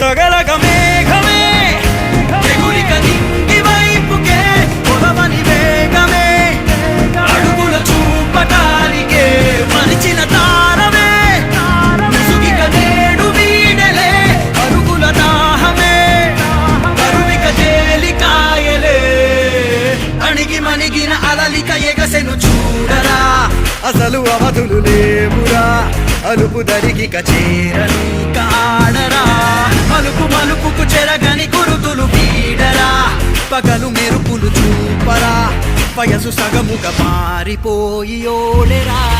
తగలగ మేఘమే ఎగురిక నింగి వైపుకే పొలవని వేగమే. అడుగుల చూపటానికే మరిచిన తారమే. ముసుగిక నేడు వీడలే అరుగుల దాహమే. కరువిక జేలికాయలే అణిగి మణిగిన అలలిక ఎగసెను చూడరా. అసలు అవధులు లేవు. అలుపు దరికి చేరని కాడరా. అలుపు మలుపుకు చెరగని గురుతులు వీడరా పగలు మెరుపులు చూపరా. వయసు సగముగా మారిపోయి ఓడెరా.